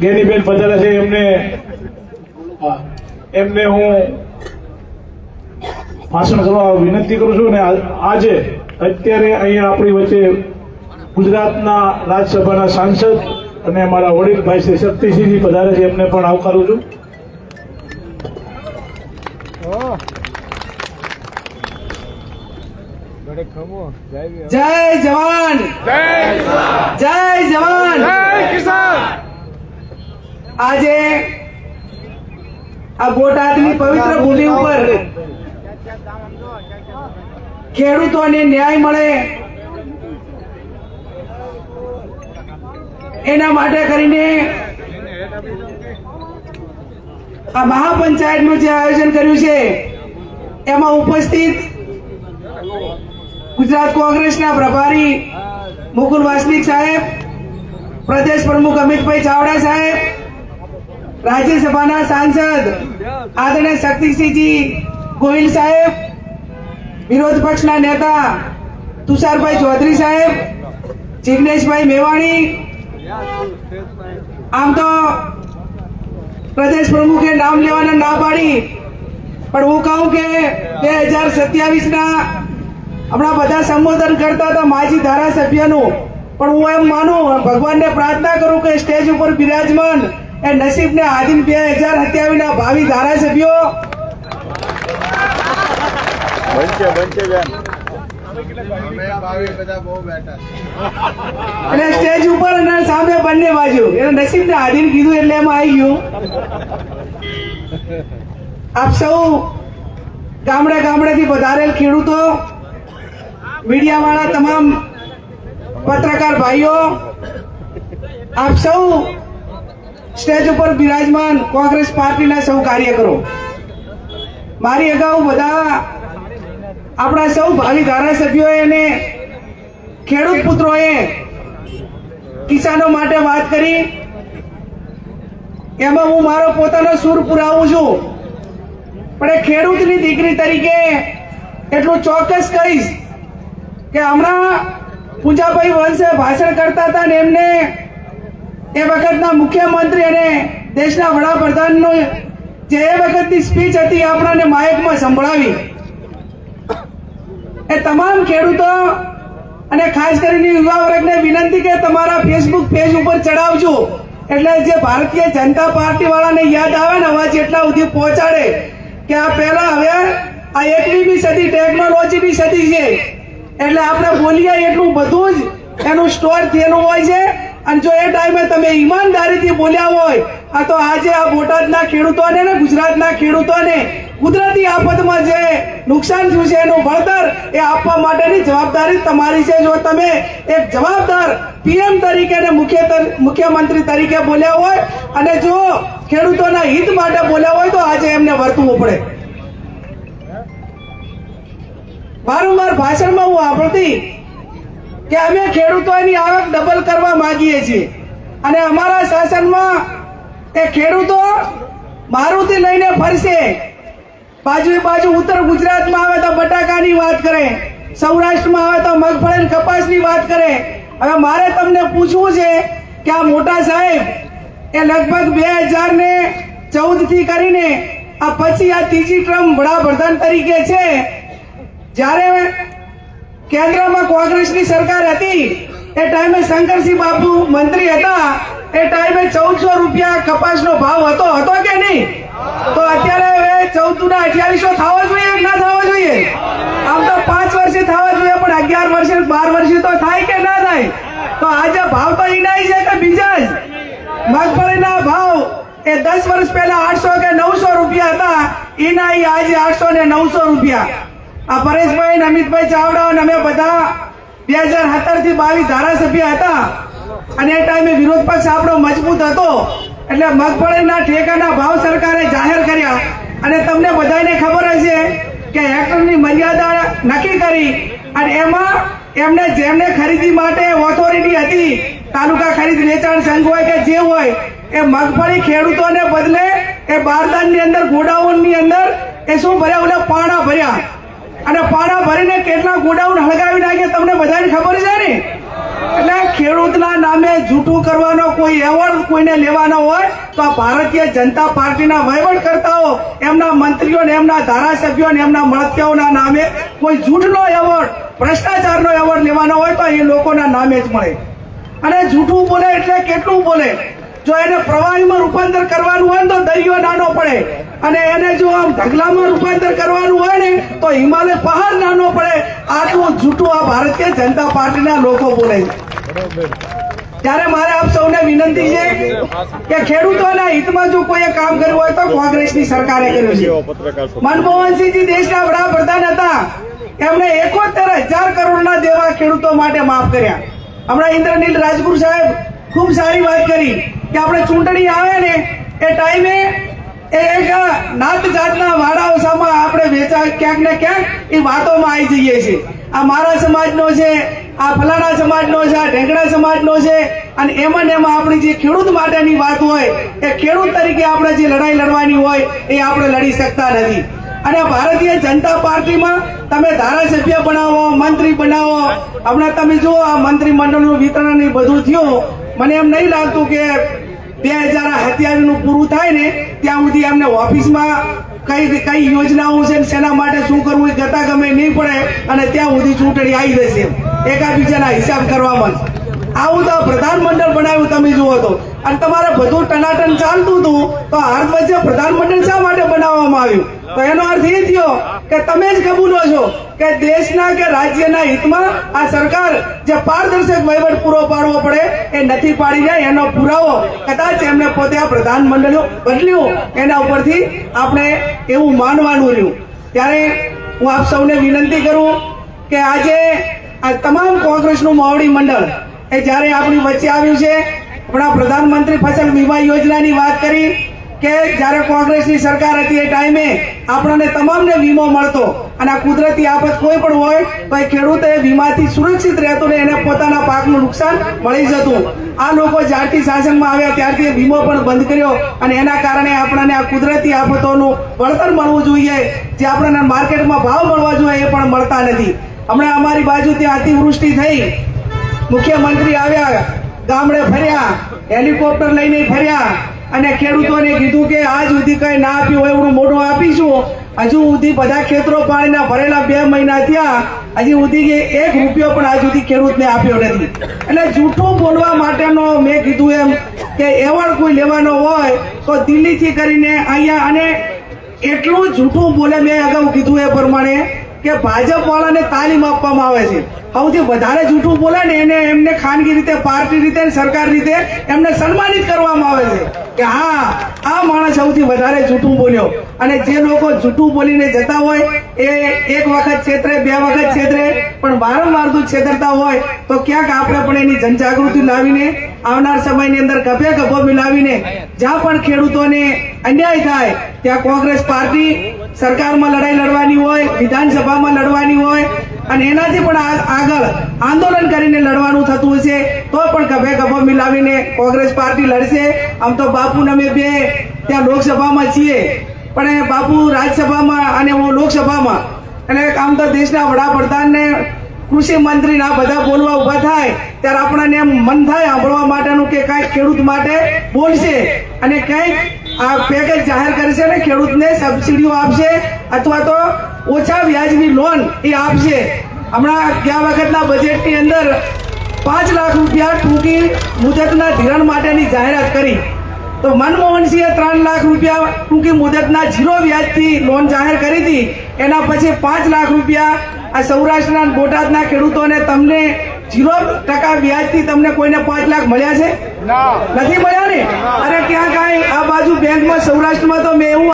ગેનીબેન પધારા છે, એમને એમને હું ભાષણ કરવા વિનંતી કરું છું અને આ- આજે અત્યારે અહીંયા આપણી વચ્ચે ગુજરાતના રાજ્યસભાના સાંસદ અને અમારા વડીલ ભાઈ શ્રી શક્તિસિંહજી પધારે છે, એમને પણ આવકારું છું. જય જવાન! જય જવાન! આજે આ બોટાદની પવિત્ર ભૂમિ ઉપર ખેડૂતોને ન્યાય મળે એના માટે કરીને આ મહાપંચાયતનું જે આયોજન કર્યું છે એમાં ઉપસ્થિત ગુજરાત કોંગ્રેસના પ્રભારી મુકુલ વાસનિક સાહેબ, પ્રદેશ પ્રમુખ અમિતભાઈ ચાવડા સાહેબ, રાજ્યસભાના સાંસદ આદરણીય શક્તિસિંહજી ગોહિલ સાહેબ, વિરોધ પક્ષના નેતા તુષારભાઈ ચૌધરી સાહેબ, જિગ્નેશભાઈ મેવાણી, આમ તો પ્રદેશ પ્રમુખે નામ લેવાના ના પાડી, પણ હું કહું કે બે હજાર સત્યાવીસ ના હમણાં બધા સંબોધન કરતા હતા માજી ધારાસભ્યનું. પણ હું એમ માનું ભગવાનને પ્રાર્થના કરું કે સ્ટેજ ઉપર બિરાજમાન એ નસીબને આધીન બે હજાર હત્યા વિના ભાવિ ધારાસભ્યો. અને સ્ટેજ ઉપર અને સામે બંને બાજુ. એને નસીબને આધીન કીધું એટલે એમાં આવી ગયું. આપ સૌ ગામડે ગામડેથી વધારેલ ખેડૂતો મીડિયાવાળા તમામ પત્રકાર ભાઈઓ, આપ સૌ સ્ટેજ ઉપર બિરાજમાન કોંગ્રેસ પાર્ટીના સૌ કાર્યકરો, મારી અગાઉ બધા આપણા સૌ ભાવિ ધારાસભ્યોએ અને ખેડૂત પુત્રોએ કિસાનો માટે વાત કરી. એમાં હું મારો પોતાનો સૂર પુરાવું છું. પણ એ ખેડૂતની દીકરી તરીકે એટલું ચોક્કસ કહીશ કે હમણાં પૂજાભાઈ વંશે ભાષણ કરતા હતા ને એમને એ વખતના મુખ્યમંત્રી અને દેશના વડાપ્રધાનનું જે એ વખતની સ્પીચ હતી આપણાને માયકમાં સંભળાવી. એ તમામ ખેડૂતો અને ખાસ કરીને યુવા વર્ગને વિનંતી કે તમારા ફેસબુક પેજ ઉપર ચડાવજો. એટલે જે ભારતીય જનતા પાર્ટી વાળાને યાદ આવે ને અવાજ એટલા સુધી પહોંચાડે કે આ પહેલા હવે આ એકવીસમી સદી ટેકનોલોજીની સદી છે. એટલે આપણે બોલીએ એટલું બધું જ. એનું સ્ટોર થયેલું હોય છે. અને જો એ ટાઈમે તમે ઈમાનદારીથી બોલ્યા હોય, આ તો આજે આ બોટાદના ખેડૂતોને ને ગુજરાતના ખેડૂતોને કુદરતી આફતમાં જે નુકસાન થયું છે એનું વળતર એ આપવા માટેની જવાબદારી તમારી છે. જો તમે એક જવાબદાર પીએમ તરીકે ને મુખ્ય મુખ્યમંત્રી તરીકે બોલ્યા હોય, અને જો ખેડૂતોના હિત માટે બોલ્યા હોય તો આજે એમને વર્તવું પડે. વારંવાર ભાષણમાં હું સાંભળતી કે અમે ખેડૂતોની આવક ડબલ કરવા માંગીએ છીએ. અને અમારા શાસનમાં એ ખેડૂતો મારુતિ લઈને ફરશે. બાજુ બાજુ ઉત્તર ગુજરાતમાં આવે તો બટાકાની વાત કરે, સૌરાષ્ટ્રમાં આવે તો મગફળી કપાસની વાત કરે. હવે મારે તમને પૂછવું છે કે આ મોટા સાહેબ એ લગભગ બે હજાર ને ચૌદથી કરીને આ પછી આ ત્રીજી ટ્રમ વડાપ્રધાન તરીકે છે. જ્યારે કેન્દ્રમાં કોંગ્રેસની સરકાર હતી, એ ટાઈમે શંકરસિંહ બાપુ મંત્રી હતા, એ ટાઈમે ચૌદસો રૂપિયા કપાસનો ભાવ હતો હતો કે નહીં? તો અત્યારે હવે ચૌદ ના અઠ્યાવીસો થવો જોઈએ કે ના થવો જોઈએ? આમ તો પાંચ વર્ષે થવા જોઈએ, પણ અગિયાર વર્ષે, બાર વર્ષે તો થાય કે ના થાય? તો આજે ભાવ તો ઈનાય છે કે બીજા જ? મગફળીના ભાવ એ દસ વર્ષ પહેલા આઠસો કે નવસો રૂપિયા હતા એના આજે આઠસો ને નવસો રૂપિયા. આ પરેશભાઈ અમિતભાઈ ચાવડા અને અમે બધા બે હજાર સત્તરથી બાવીસ ધારાસભ્ય હતા. અને એ ટાઈમે વિરોધ પક્ષ આપણો મજબૂત હતો. એટલે મગફળીના ઠેકાના ભાવ સરકારે જાહેર કર્યા. અને તમને બધાને ખબર હશે કે હેક્ટરની મર્યાદા નક્કી કરી અને એમાં એમને જેમને ખરીદી માટે ઓથોરિટી હતી, તાલુકા ખરીદ વેચાણ સંઘ હોય કે જે હોય, એ મગફળી ખેડૂતોને બદલે એ બારદાનની અંદર, ગોડાઉનની અંદર એ શું ભર્યા? ઓલા પાણા ભર્યા. અને પાણા ભરીને કેટલા ગોડાઉન હળગાવી નાખ્યા તમને બધાને ખબર છે ને? એટલે ખેડૂતના નામે જૂઠું કરવાનો કોઈ એવોર્ડ કોઈને લેવાનો હોય તો આ ભારતીય જનતા પાર્ટીના વહીવટકર્તાઓ, એમના મંત્રીઓ ને એમના ધારાસભ્યો ને એમના મળતિયાઓના નામે કોઈ જૂઠનો એવોર્ડ, ભ્રષ્ટાચારનો એવોર્ડ લેવાનો હોય તો એ લોકોના નામે જ મળે. અને જૂઠું બોલે એટલે કેટલું બોલે? જો એને પ્રવાહીમાં રૂપાંતર કરવાનું હોય તો દરિયો નાનો પડે. અને એને જો આમ ઢગલામાં રૂપાંતર કરવાનું હોય ને, તો હિમાલય પહાડ નાનો પડે. આટલું જૂઠું આ ભારતીય જનતા પાર્ટીના લોકો બોલે છે. ત્યારે મારે આપ સૌને વિનંતી છે કે ખેડૂતોના હિતમાં જો કોઈએ કામ કર્યું હોય તો કોંગ્રેસની સરકારે કર્યું છે. મનમોહનસિંહજી દેશના વડાપ્રધાન હતા. એમણે એકોતેર હજાર કરોડના દેવા ખેડૂતો માટે માફ કર્યા. હમણાં ઇન્દ્રનીલ રાજગુરુ સાહેબ ખૂબ સારી વાત કરી કે આપણે ચૂંટણી આવે ને એ ટાઈમે નાત જાતના વાડાઓ સામે આપણે વેચા ક્યાંક ને ક્યાંક એ વાતોમાં આવી જઈએ છીએ. આ મારા સમાજનો છે, આ ફલાણા સમાજનો છે, આ ઢેંગડા સમાજનો છે, અને એમાં ને એમાં આપણી જે ખેડૂત માટેની વાત હોય, એ ખેડૂત તરીકે આપણે જે લડાઈ લડવાની હોય, એ આપણે લડી શકતા નથી. અને ભારતીય જનતા પાર્ટીમાં તમે ધારાસભ્ય બનાવો, મંત્રી બનાવો, હમણાં તમે જુઓ આ મંત્રીમંડળનું વિતરણ બધું થયું. મને એમ નહીં લાગતું કે બે હજાર સત્યાવીસ પૂરું થાય ને, ત્યાં સુધી એમને ઓફિસમાં કઈ કઈ યોજનાઓ છે શેના માટે શું કરવું એ કરતા ગમે નહીં પડે અને ત્યાં સુધી ચૂંટણી આવી જશે એકાબીજાના હિસાબ કરવામાં આવું તો પ્રધાનમંડળ બનાવ્યું તમે જુઓ તો. અને તમારે બધું ટનાટન ચાલતું હતું, તો હાર્દ વચ્ચે પ્રધાનમંડળ શા માટે બનાવવામાં આવ્યું? તો એનો અર્થ એ થયો કે તમે જ કબૂલો છો. કે દેશના કે રાજ્યના હિતમાં આ સરકાર જે પારદર્શક વહીવટ પૂરો પાડવો પડે એ નથી પાડી જાય એનો પુરાવો કદાચ એમને પોતે આ પ્રધાનમંડળ બદલ્યું. એના ઉપરથી આપણે એવું માનવાનું રહ્યું. ત્યારે હું આપ સૌને વિનંતી કરું કે આજે આ તમામ કોંગ્રેસનું મોવડી મંડળ એ જ્યારે આપણી વચ્ચે આવ્યું છે, આપણા પ્રધાનમંત્રી ફસલ વીમા યોજનાની વાત કરી કે જ્યારે કોંગ્રેસની સરકાર હતી એ ટાઈમે આપણને તમામને વીમો મળતો અને આ કુદરતી આફત કોઈ પણ હોય તો એ ખેડૂત એ વીમાથી સુરક્ષિત રહેતો ને એને પોતાના પાકનું નુકસાન મળી જતું. આ લોકો જ્યારથી શાસનમાં આવ્યા ત્યારથી વીમો પણ બંધ કર્યો અને એના કારણે આપણને આ કુદરતી આફતોનું વળતર મળવું જોઈએ. જે આપણને માર્કેટમાં ભાવ મળવા જોઈએ એ પણ મળતા નથી. હમણાં અમારી બાજુ ત્યાં અતિવૃષ્ટિ થઈ. મુખ્યમંત્રી આવ્યા, ગામડે ફર્યા, હેલિકોપ્ટર લઈને ફર્યા. અને ખેડૂતોને કીધું કે આજ સુધી કઈ ના આપ્યું હોય એવડું મોટું આપીશું. હજુ સુધી બધા ખેતરો પાણીના ભરેલા બે મહિના થયા. હજી સુધી એક રૂપિયો પણ આજ સુધી ખેડૂતને આપ્યો નથી. એટલે જૂઠું બોલવા માટેનો મેં કીધું એમ કે એવોર્ડ કોઈ લેવાનો હોય તો દિલ્હીથી કરીને અહીંયા અને એટલું જૂઠું બોલે મેં અગાઉ કીધું એ પ્રમાણે કે ભાજપવાળાને તાલીમ આપવામાં આવે છે. સૌથી વધારે જૂઠું બોલે ને એને એમને ખાનગી રીતે, પાર્ટી રીતે, સરકાર રીતે એમને સન્માનિત કરવામાં આવે છે. કે હા, આ માણસ સૌથી વધારે જૂઠું બોલ્યો. અને જે લોકો જૂઠું બોલીને જતા હોય, એ એક વખત છેતરે, બે વખત છેતરે, પણ વારંવાર જો છેતરતા હોય, તો ક્યાંક આપણે પણ એની જનજાગૃતિ લાવીને, આવનાર સમયની અંદર ગભે ગભો મિલાવીને, જ્યાં પણ ખેડૂતોને અન્યાય થાય, ત્યાં કોંગ્રેસ પાર્ટી સરકારમાં લડાઈ લડવાની હોય, વિધાનસભામાં લડવાની હોય અને એનાથી પણ આગળ આંદોલન કરીને લડવાનું થતું હશે, તો પણ ગભે ગભો મિલાવીને કોંગ્રેસ પાર્ટી લડશે. આમ તો બાપુ અમે બે ત્યાં લોકસભામાં છીએ, પણ બાપુ રાજ્યસભામાં અને હું લોકસભામાં. અને આમ તો દેશના વડાપ્રધાનને કૃષિ મંત્રી આ બધા બોલવા ઊભા થાય, ત્યારે આપણને એમ મન થાય સાંભળવા માટેનું કે કાંઈક ખેડૂત માટે બોલશે. અને કંઈક આ પેકેજ જાહેર કરશે ને ખેડૂતને સબસિડીઓ આપશે અથવા તો ઓછા વ્યાજની લોન એ આપશે. હમણાં ગયા વખતના બજેટની અંદર પાંચ લાખ રૂપિયા ટૂંકી મુદતના ધિરાણ માટેની જાહેરાત કરી. તો મનમોહનસિંહે ત્રણ લાખ રૂપિયા ટૂંકી મુદતના ઝીરો વ્યાજથી લોન જાહેર કરી હતી. એના પછી પાંચ લાખ રૂપિયા આ સૌરાષ્ટ્રના બોટાદના ખેડૂતોને તમને ઝીરો ટકા વ્યાજથી તમને કોઈને પાંચ લાખ મળ્યા છે? નથી મળ્યા ને. અરે ક્યાં કાંઈ આ બાજુ બેંકમાં સૌરાષ્ટ્રમાં તો મેં એવું